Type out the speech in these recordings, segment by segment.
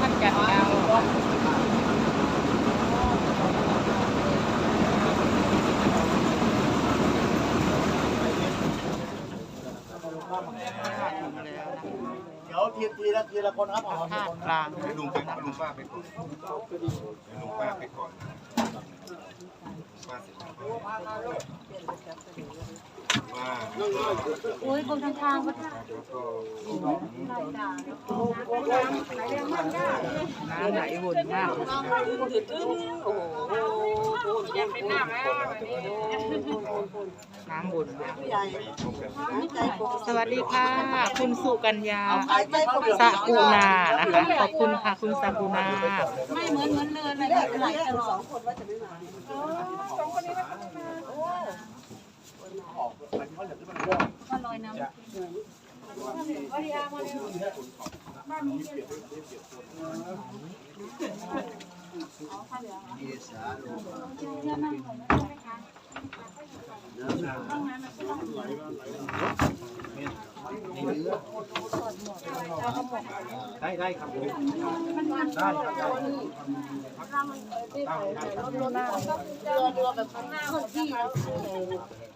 พักกันเอาเดี๋ยวทีทีละทีละคนครับเอาทีภาละคคกนลางให้ลุงไปลุงป้าไปก่อนให้ลุงป้าไปก่อนป้าเสร็จ โอ้ยกรมทางทางน้ำไหลวนมากถือตึ้งโอ้ยังเป็นหน้าแม่น้ำวนมาสวัสดีค่ะ คุณสุกัญญาสากูนานะคะขอบคุณค่ะ คุณสากูนาไม่เหมือนเหมือนเลยนะไหลสองคนว่าจะไม่มา ก็ลอยน้ำได้ได้ครับผมได้ครับได้เ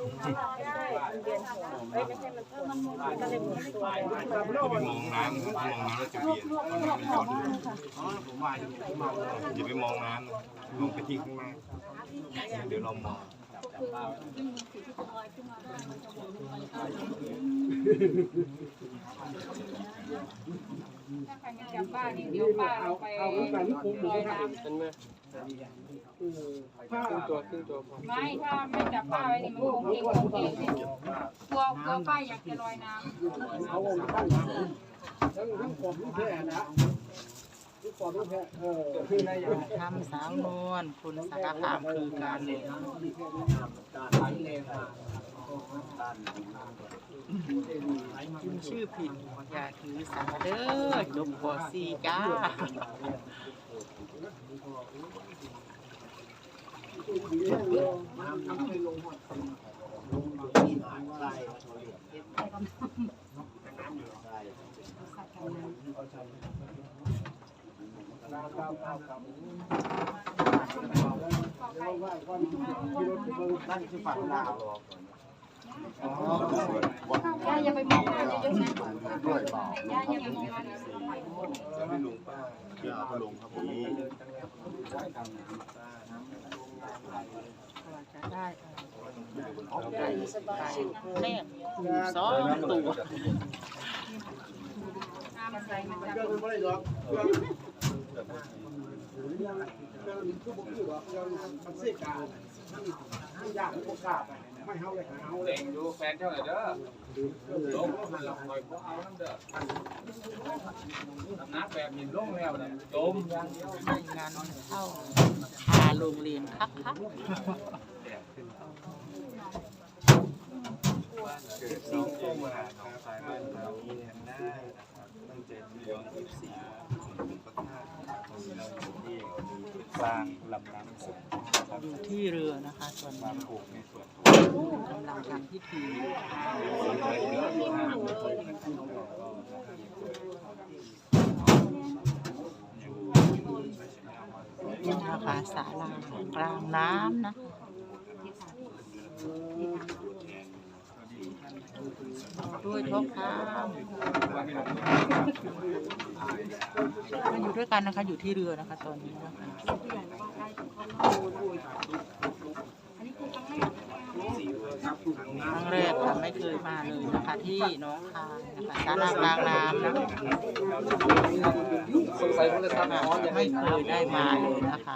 ไปมองน้ำมองน้ำแล้วจะเบียดน้ำมันย้อนอ๋อผมมาอยู่ผมมาอย่าไปมองน้ำนะมองไปที่ข้างหน้าเดี๋ยวเรามองจับป้านี่เดี๋ยวป้าเอาไปลอยน้ำ ตัวครึ่งตัวพอไม่ถ้าไม่จับป้าไว้นี่มันคงเองคงเองเนี่ยกลัวกลัวป้าอยากจะลอยน้ำเอาผมตั้งทั้งทั้งผมแค่นะทุกคนทุกแค่เออคือในอย่างทำสาวนวลคุณสารคามคือการเรียนพิมพ์ ชื่อผิดอย่าถือสาเด้อจบปอซีจ้านั่นคือฝั่งลาว ย่าอย่าไปมองมันเยอะๆนะย่าอย่าไปมองมันจะให้ลุงป้าเดี๋ยวเอาลงครับผมได้ได้แน่สองตัวน้ำมันไหลมันจับเกินไม่ได้หรอกเกินเกินคือบุกอยู่หรอกเกินเสียการ ทั้งยากทั้งโอกาสไม่เฮาเลยเฮาเลยดูแฟนเจ้าหน่อยเด้อลงหันหลังคอยพวกเอาน้ำเด้อทำน้ำแบบหินลงแล้วเนี่ยจมอย่างเดียวให้งานเข้าพาโรงเรียนคักคักเกิดน้องโค้งมาน้องสายบ้านเรานี้เนี่ยได้นะครับตั้งใจเลี้ยงสิบสี่ถึงพระธาตุเราอยู่ที่กลางลำน้ำสง อยู่ที่เรือนะคะส่วนนี้กำลังทำพิธีนี่นะคะศาลากลางน้ำนะ ด้วยท้องคำมาอยู่ด้วยกันนะคะ อยู่ที่เรือนะคะ ตอนนี้นะคะ ครั้งแรกค่ะไม่เคยมาเลยนะคะที่น้องคายนะคะศาลากลางน้ำนะคะไม่เคยได้มาเลยนะคะ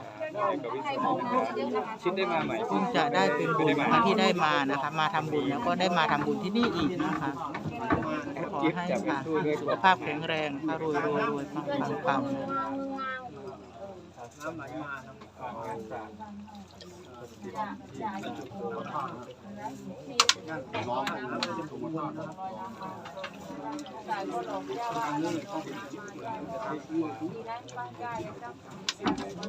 ชิ้นได้มาใหม่เพิ่งจะได้เป็นบุญนะคะที่ได้มานะคะ มาทำบุญแล้วก็ได้มาทำบุญที่นี่อีกนะคะขอให้ค่ะสุขภาพแข็งแรงค่ะรวยรวยรวยปังปังปังน้ำไหลมา จ้าจ้า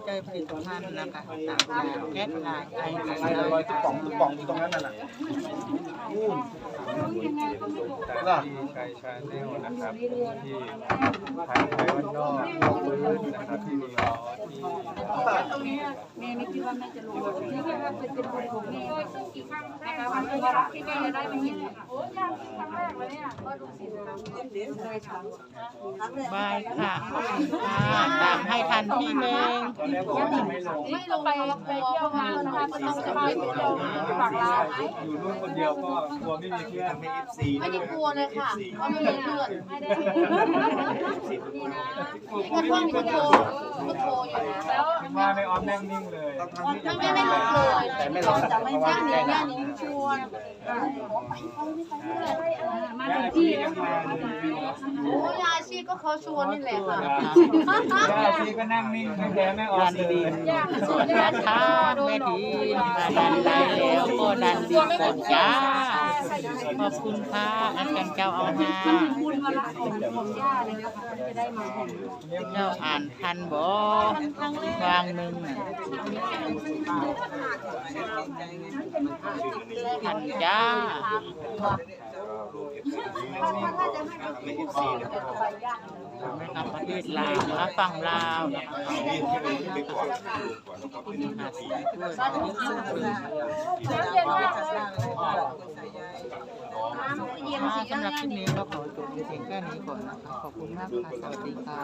ใจผลิตภัณฑ์นะคะต่างๆแก๊สลายไออะไรลอยตุ๊กป่องตุ๊กป่องอยู่ตรงนั้นน่ะ ตามที่ใครชาแนลนะครับที่ทางไทยวันนอกพื้นนะครับที่มีล้อที่ตรงนี้แม่ไม่คิดว่าแม่จะลงนี่แค่ว่าเป็นเป็นคนของแม่โดยซึ่งกี่ครั้งนะคะวันที่ว่าที่แม่จะได้มาเห็นโอ้ยากครั้งแรกเลยเนี่ยก็ดูสิครับบายค่ะขอบคุณค่ะตามให้ทันพี่เมงตอนแรกบอกว่าจะไม่ลงไม่ลงไปไปเที่ยวงานนะคะก็ต้องจะไปเที่ยวฝั่งลาวอยู่นู่นคนเดียวก็กลัวไม่มีเพื่อนไม่เอฟซีไม่ได้กลัวเลยค่ะเพราะไม่มีเพื่อนไม่ได้นี่นะ ก็ท่องพุทโธพุทโธอยู่นะแล้วมาในออมแน่งนิ่งเลยไม่ไม่ไม่ลุกเลยแต่ไม่ร้จะไม่นั่งหนีแม่หนีชวนมาถึงที่แล้วโอ้ยาชีก็เขาชวนนี่แหละค่ะยาชีก็นั่งนิ่งไม่แพ้แม่ออดัมนเลดิยนนะคะแม่ทีมาดันไล่แล้วก็ดันดินก่อนจ้าขอบคุณค่ะอาจารย์เจ้าเอาหาบุญมาละของของย่าเลยนะคะจะได้มาเจ้าอ่านทันบ่วางหนึ่งทันจ้า นะครับประเทศลาวนะฝั่งลาวนะคะน้ำเย็นมากเลยน้ำเย็นค่ะสีสำหรับย่าคลิปนี่นี้ก็ขอจบเพียงแค่นี้ก่อนนะคะขอบคุณมากค่ะสวัสดีค่ะ